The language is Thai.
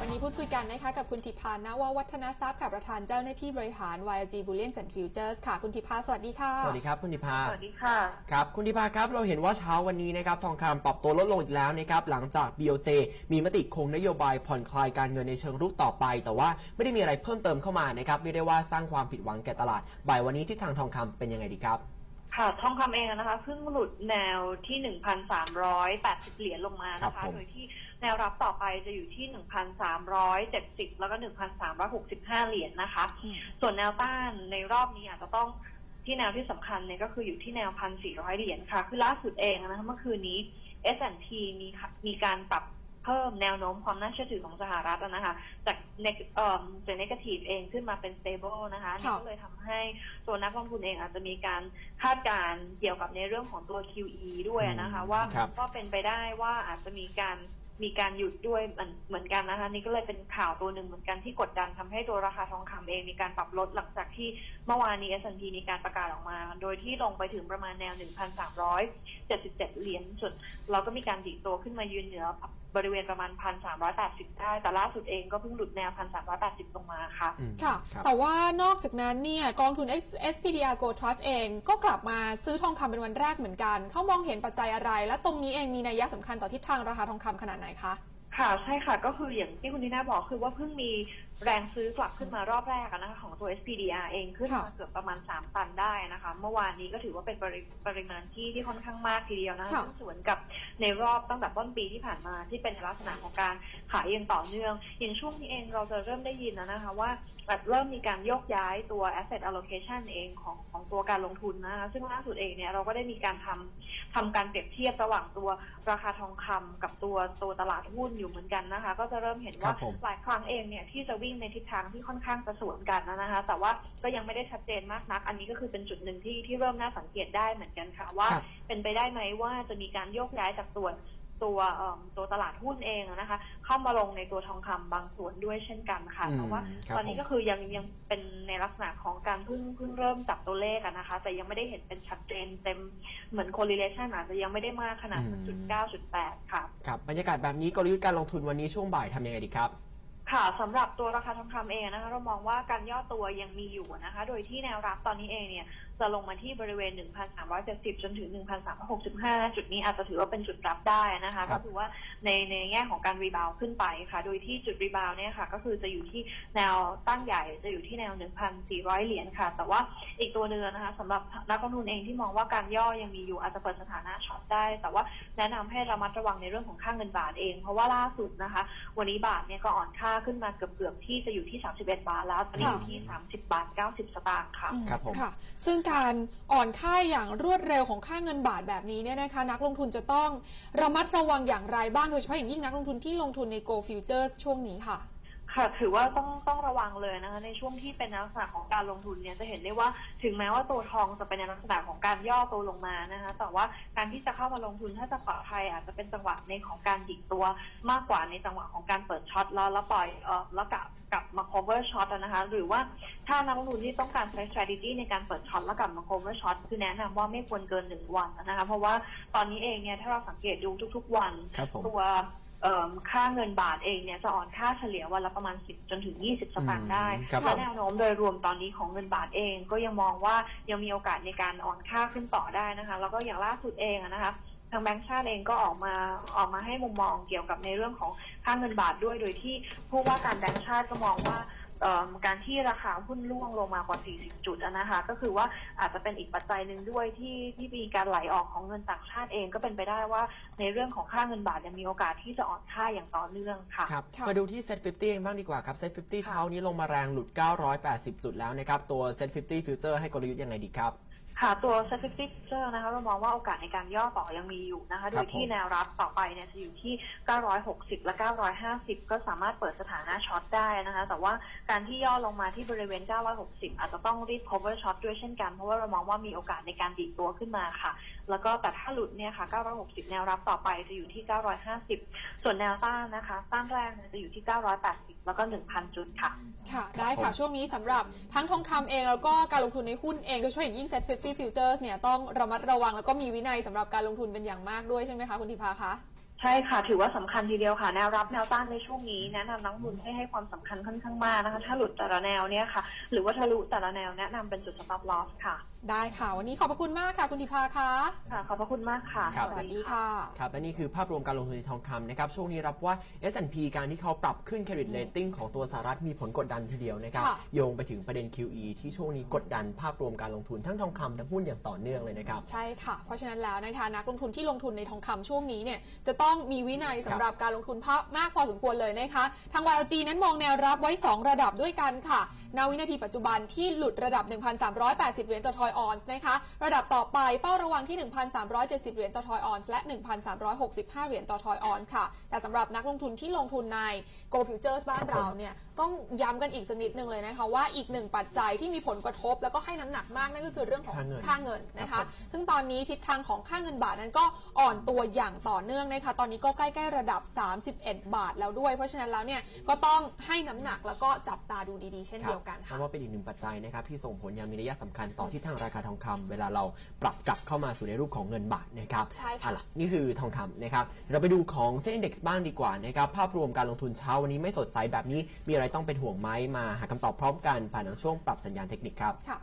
วันนี้พูดคุยกันนะคะกับคุณทิพานนววัฒนทรัพย์ค่ะประธานเจ้าหน้าที่บริหาร YLG Bullion and Futures ค่ะ คุณทิพาสวัสดีค่ะ สวัสดีครับคุณธิพาสวัสดีค่ะ ครับ คุณธิพาครับเราเห็นว่าเช้าวันนี้นะครับทองคำปรับตัวลดลงอีกแล้วนะครับหลังจาก BOJ มีมติคงนโยบายผ่อนคลายการเงินในเชิงรุกต่อไป แต่ว่าไม่ได้มีอะไรเพิ่มเติมเข้ามานะครับไม่ได้ว่าสร้างความผิดหวังแก่ตลาด บ่ายวันนี้ทิศทางทองคำเป็นยังไงดีครับค่ะทองคำเองนะคะเพิ่งหลุดแนวที่ 1,380 เหรียญลงมาครันะบคะผมโดยที่ แนวรับต่อไปจะอยู่ที่ 1,370 แล้วก็ 1,365 เหรียญนะคะอืมส่วนแนวต้านในรอบนี้อาจจะต้องที่แนวที่สำคัญเนี่ยก็คืออยู่ที่แนว 1,400 เหรียญค่ะ คือล่าสุดเองนะคะเมื่อคืนนี้ S&P มีค่ะมีการปรับเพิ่มแนวโน้มความน่าเชื่อถือของสหรัฐอะนะคะ จากเนกเอ่อจาก negative เองขึ้นมาเป็น stable นะคะนี่ก็เลยทำให้ตัวนักลงทุนเองอาจจะมีการคาดการณ์เกี่ยวกับในเรื่องของตัว QE ด้วยนะคะ ว่าครับก็เป็นไปได้ว่าอาจจะมีการ มีการหยุดด้วยเหมือนเหมือนกันนะคะนี่ก็เลยเป็นข่าวตัวหนึ่งเหมือนกันที่กดดันทำให้ตัวราคาทองคำเองมีการปรับลดหลังจากที่เมื่อวานนี้ S&P มีการประกาศออกมา โดยที่ลงไปถึงประมาณแนว 1,377 เหรียญส่วนเราก็มีการดีดตัวขึ้นมายืนเหนือบริเวณประมาณ1,380ได้แต่ล่าสุดเองก็เพิ่งหลุดแนว1,380ลงมาค่ะอืมค่ะรับแต่ว่านอกจากนั้นเนี่ยกองทุน SPDR Gold Trust เองก็กลับมาซื้อทองคำเป็นวันแรกเหมือนกัน เขามองเห็นปัจจัยอะไร และตรงนี้เองมีนัยสำคัญต่อทิศทางราคาทองคำขนาดไหนคะค่ะใช่ค่ะก็คืออย่างที่คุณทีน่าบอกคือว่าเพิ่งมี แรงซื้อกลับขึ้นมารอบแรกอะนะคะของตัว SPDR เองขึ้นมาค่ะเกือบประมาณ 3 ตันได้นะคะ เมื่อวานนี้ก็ถือว่าเป็นปริปริมาณที่ที่ค่อนข้างมากทีเดียวนะคะค่ะซึ่งสวนกับในรอบตั้งแต่ต้นปีที่ผ่านมาที่เป็นในลักษณะของการขายอย่างต่อเนื่อง อย่างช่วงนี้เองเราจะเริ่มได้ยินแล้วนะคะว่าแบบเริ่มมีการโยกย้ายตัว asset allocation เองของของตัวการลงทุนนะคะซึ่งล่าสุดเองเนี่ยเราก็ได้มีการทำทำการเปรียบเทียบระหว่างตัวราคาทองคำกับตัวตัวตลาดหุ้นอยู่เหมือนกันนะคะ ก็จะเริ่มเห็นว่าครับผมหลายครั้งเองเนี่ยที่จะวิ่งในทิศทางที่ค่อนข้างจะสวนกันนะคะ แต่ว่าก็ยังไม่ได้ชัดเจนมากนัก อันนี้ก็คือเป็นจุดหนึ่งที่ที่เริ่มน่าสังเกตได้เหมือนกันค่ะ ว่าครับเป็นไปได้ไหมว่าจะมีการโยกย้ายจากตัวตัวเอิ่มตัวตลาดหุ้นเองนะคะ เข้ามาลงในตัวทองคำบางส่วนด้วยเช่นกันค่ะอืมเพราะว่าครับตอนนี้ผมก็คือยังยังเป็นในลักษณะของการเพิ่งเพิ่งเริ่มจับตัวเลขอะนะคะ แต่ยังไม่ได้เห็นเป็นชัดเจนเต็มเหมือน correlation อาจจะยังไม่ได้มากขนาดอืมจุดเก้าจุดแปดค่ะครับบรรยากาศแบบนี้กลยุทธ์การลงทุนวันนี้ช่วงบ่ายทำยังไงดีครับ ค่ะสำหรับตัวราคาทองคำเองนะคะเรามองว่าการย่อตัวยังมีอยู่นะคะ โดยที่แนวรับตอนนี้เองเนี่ย จะลงมาที่บริเวณ 1,370 จนถึง 1,365 จุดนี้อาจจะถือว่าเป็นจุดรับได้นะคะครัก็บคือว่าในในแง่ของการรีบาวขึ้นไปค่ะ โดยที่จุดรีบาวเนี่ยค่ะ ก็คือจะอยู่ที่แนวตั้งใหญ่จะอยู่ที่แนว 1,400 เหรียญค่ะ แต่ว่าอีกตัวเนือนะคะสำหรับนักลงทุนเองที่มองว่าการย่อยังมีอยู่อาจจะเปิดสถานะช็อตได้ แต่ว่าแนะนำให้ระมัดระวังในเรื่องของค่าเงินบาทเอง เพราะว่าล่าสุดนะคะ วันนี้บาทเนี่ยก็อ่อนค่าขึ้นมาเกือบเกือบๆที่จะอยู่ที่ 31 บาทแล้วตอนนี้อยู่ที่ 30 บาท 90 สตางค์ค่ะอืมครับผมค่ะซึ่งการอ่อนค่าอย่างรวดเร็วของค่าเงินบาทแบบนี้เนี่ยนะคะนักลงทุนจะต้องระมัดระวังอย่างไรบ้างโดยเฉพาะอย่างยิ่งนักลงทุนที่ลงทุนใน Go Futures ช่วงนี้ค่ะ ค่ะ ถือว่าต้องต้องระวังเลยนะคะ ในช่วงที่เป็นลักษณะของการลงทุนเนี่ยจะเห็นได้ว่าถึงแม้ว่าตัวทองจะเป็นในลักษณะของการย่อตัวลงมานะคะ แต่ว่าการที่จะเข้ามาลงทุนถ้าจะปลอดภัยอาจจะเป็นจังหวะในของการดิกตัวมากกว่าในจังหวะของการเปิดช็อตแล้วแล้วปล่อยเออแล้วกลับกลับมา cover ช็อตนะคะ หรือว่าถ้านักลงทุนที่ต้องการใช้ strategy ในการเปิดช็อตแล้วกลับมา cover ช็อตคือแนะนำว่าไม่ควรเกินหนึ่งวันนะคะ เพราะว่าตอนนี้เองเนี่ยถ้าเราสังเกตดูทุก ๆ วันครับผมตัวเอิ่ม ค่าเงินบาทเองเนี่ยจะอ่อนค่าเฉลี่ยวันละประมาณ 10 จนถึง 20 สตางค์ได้อืมครับและแนวโน้มโดยรวมตอนนี้ของเงินบาทเองก็ยังมองว่ายังมีโอกาสในการอ่อนค่าขึ้นต่อได้นะคะ แล้วก็อย่างล่าสุดเองอะนะคะทางแบงก์ชาติเองก็ออกมาออกมาให้มุมมองเกี่ยวกับในเรื่องของค่าเงินบาทด้วย โดยที่ผู้ว่าการแบงก์ชาติก็มองว่าเอิ่ม การที่ราคาหุ้นร่วงลงมากว่า 40 จุดอะนะคะ ก็คือว่าอาจจะเป็นอีกปัจจัยหนึ่งด้วยที่ที่มีการไหลออกของเงินต่างชาติเองก็เป็นไปได้ว่าในเรื่องของค่าเงินบาทยังมีโอกาสที่จะอ่อนค่าอย่างต่อเนื่องค่ะครับค่ะมาดูที่ Set 50เองบ้างดีกว่าครับ Set 50ค่ะเช้านี้ลงมาแรงหลุด 980 จุดแล้วนะครับ ตัว Set 50 Future ให้กลยุทธ์ยังไงดีครับ ค่ะตัว s t a t i s t i c เจอร์นะคะเรามองว่าโอกาสในการย่อต่อยังมีอยู่นะคะ โดยที่ผมแนวรับต่อไปเนี่ยจะอยู่ที่ 960 และ 950 ก็สามารถเปิดสถานะช็อตได้นะคะ แต่ว่าการที่ย่อลงมาที่บริเวณ 960 อาจจะต้องรีบ cover ช็อตด้วยเช่นกัน เพราะว่าเรามองว่ามีโอกาสในการดีดตัวขึ้นมาค่ะ แล้วก็แต่ถ้าหลุดเนี่ยค่ะ 960 แนวรับต่อไปจะอยู่ที่ 950 ส่วนแนวต้านนะคะต้านแรกเนี่ยจะอยู่ที่ 980 แล้วก็ 1,000 จุดค่ะ ค่ะ ได้ค่ะ ช่วงนี้สำหรับทั้งทองคำเองแล้วก็การลงทุนในหุ้นเองโดยเฉพาะอย่างยิ่ง Set 50 Futures เนี่ยต้องระมัดระวังแล้วก็มีวินัยสำหรับการลงทุนเป็นอย่างมากด้วยใช่ไหมคะคุณธิพาคะ ใช่ค่ะ ถือว่าสำคัญทีเดียวค่ะ แนวรับแนวต้านในช่วงนี้แนะนำนักลงทุนให้ให้ความสำคัญค่อนข้างมากนะคะ ถ้าหลุดแต่ละแนวเนี่ยค่ะ หรือว่าทะลุแต่ละแนวแนะนำเป็นจุด stop loss ค่ะ ได้ค่ะ วันนี้ขอบพระคุณมากค่ะ คุณธิพาค่ะค่ะ ขอบพระคุณมากค่ะครับสวัสดีค่ะ ครับ และนี่คือภาพรวมการลงทุนในทองคำนะครับ ช่วงนี้รับว่า S&P การที่เขาปรับขึ้น credit rating ของตัวสหรัฐมีผลกดดันทีเดียวนะครับค่ะโยงไปถึงประเด็น QE ที่ช่วงนี้กดดันภาพรวมการลงทุนทั้งทองคำทั้งหุ้นอย่างต่อเนื่องเลยนะครับ ใช่ค่ะ เพราะฉะนั้นแล้วนะคะนักลงทุนที่ลงทุนในทองคำช่วงนี้เนี่ยจะต้องมีวินัยสำหรับการลงทุนเพราะมากพอสมควรเลยนะคะ ทาง YLG นั้นมองแนวรับไว้ 2 ระดับด้วยกันค่ะณวินาทีปัจจุบันที่หลุดระดับ 1,380 เหรียญต่อทอยออนซ์นะคะ ระดับต่อไปเฝ้าระวังที่ 1,370 เหรียญต่อทอยออนซ์และ 1,365 เหรียญต่อทอยออนซ์ค่ะ แต่สำหรับนักลงทุนที่ลงทุนใน Go Futures บ้านเราเนี่ยต้องย้ำกันอีกสักนิดนึงเลยนะคะ ว่าอีกหนึ่งปัจจัยที่มีผลกระทบ แล้วก็ให้น้ำหนักมากนั่นก็คือเรื่องของค่าเงินค่าเงินนะครัคะบผมซึ่งตอนนี้ทิศทางของค่าเงินบาทนั้นก็อ่อนตัวอย่างต่อเนื่องนะคะตอนนี้ก็ใกล้ๆระดับ 31 บาทแล้วด้วย เพราะฉะนั้นแล้วเนี่ยก็ต้องให้น้ำหนักแล้วก็จับตาดูดีๆ เช่นเดียวกันเพค่ะราะว่าเป็นอีกหนึ่งปัจจัยนะครับที่ส่งผลอย่างมีนัยสำคัญต่อที่ทางราคาทองคำเวลาเราปรับกลับเข้ามาสู่ในรูปของเงินบาทนะครับใช่ค่ะเอาล่นี่คือทองคำนะครับเราไปดูของเซ็นดี x บ้างดีกว่านะครับภาพรวมการลงทุนเช้าวันนี้ไม่สดใสแบบนี้มีอะไรต้องเป็นห่วงไหมมาหาคำตอบพร้อมกันผ่านทางช่วงปรับสัญญาณเทคนิคครับค่ะ